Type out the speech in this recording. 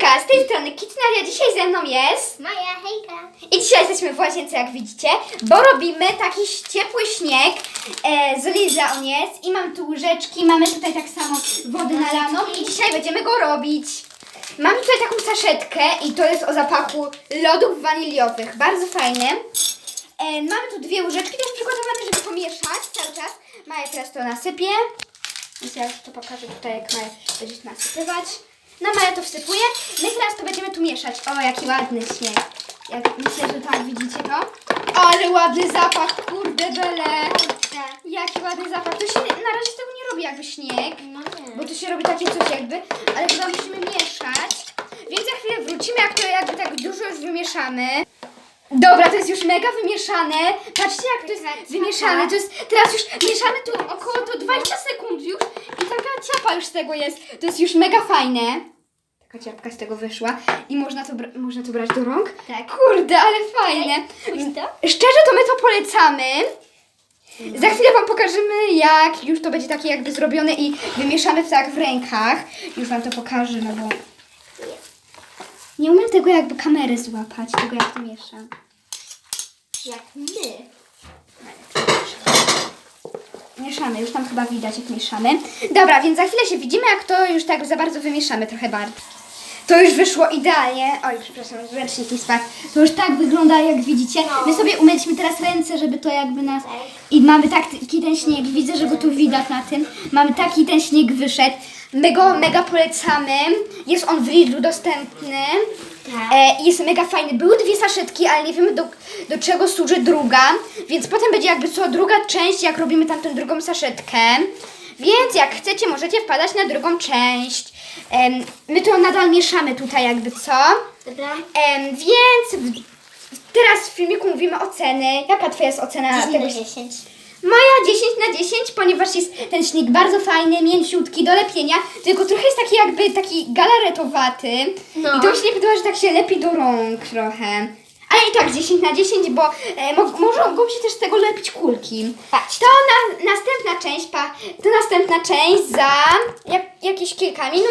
Hejka, z tej strony Kitnaria, dzisiaj ze mną jest Maja, hejka. i dzisiaj jesteśmy w łazience, jak widzicie, bo robimy taki ciepły śnieg, e, z Liza on jest i mam tu łyżeczki, mamy tutaj tak samo wodę nalaną i dzisiaj będziemy go robić. Mam tutaj taką saszetkę i to jest o zapachu lodów waniliowych, bardzo fajne. E, mamy tu dwie łyżeczki, to jest przygotowane, żeby pomieszać cały czas. Maja teraz to nasypie. Więc ja już to pokażę tutaj, jak Maja będzie nasypywać. No Maja to wsypuje. My teraz to będziemy tu mieszać. O, jaki ładny śnieg. Jak myślę, że tak widzicie to. Ale ładny zapach, kurde bele. Jaki ładny zapach. To się na razie tego nie robi jakby śnieg. No Bo tu się robi takie coś jakby, ale chyba musimy mieszać. Więc za chwilę wrócimy, jak to jakby tak dużo już wymieszamy. Dobra, to jest już mega wymieszane. Patrzcie, jak to jest wymieszane. To jest, teraz już mieszamy tu około to 20 sekund już i ciapa już z tego jest. To jest już mega fajne. Taka ciapka z tego wyszła i można to, można to brać do rąk. Tak. Kurde, ale fajne. To. Szczerze to my to polecamy. Za chwilę Wam pokażemy, jak już to będzie takie jakby zrobione i wymieszamy to tak w rękach. Już Wam to pokażę, no bo nie umiem tego jakby kamery złapać, tego jak to mieszam. Jak my. Mieszamy, już tam chyba widać jak mieszamy. Dobra, więc za chwilę się widzimy, jak to już tak za bardzo wymieszamy trochę bardzo. To już wyszło idealnie. Oj, przepraszam, ręcznik mi spadł. To już tak wygląda, jak widzicie. My sobie umyliśmy teraz ręce, żeby to jakby nas... I mamy taki ten śnieg, widzę, że go tu widać na tym. Mamy taki ten śnieg wyszedł. My go mega polecamy. Jest on w Lidlu dostępny. Tak. E, i jest mega fajny. Były dwie saszetki, ale nie wiemy do, do czego służy druga. Więc potem będzie jakby co druga część, jak robimy tamtą drugą saszetkę. Więc jak chcecie, możecie wpadać na drugą część. Em, my to nadal mieszamy tutaj jakby co. Dobra. Em, więc w, teraz w filmiku mówimy oceny. Jaka twoja jest ocena 10 tego na 10. Moja 10 na 10, ponieważ jest ten śnieg bardzo fajny, mięciutki, do lepienia, tylko trochę jest taki jakby taki galaretowaty. No. I to mi się nie podoba, że tak się lepi do rąk trochę. Ale i tak 10 na 10, bo e, mo, mogą się też z tego lepić kulki. Patrz. To na, następna część, pa, to następna część za jak, jakieś kilka minut.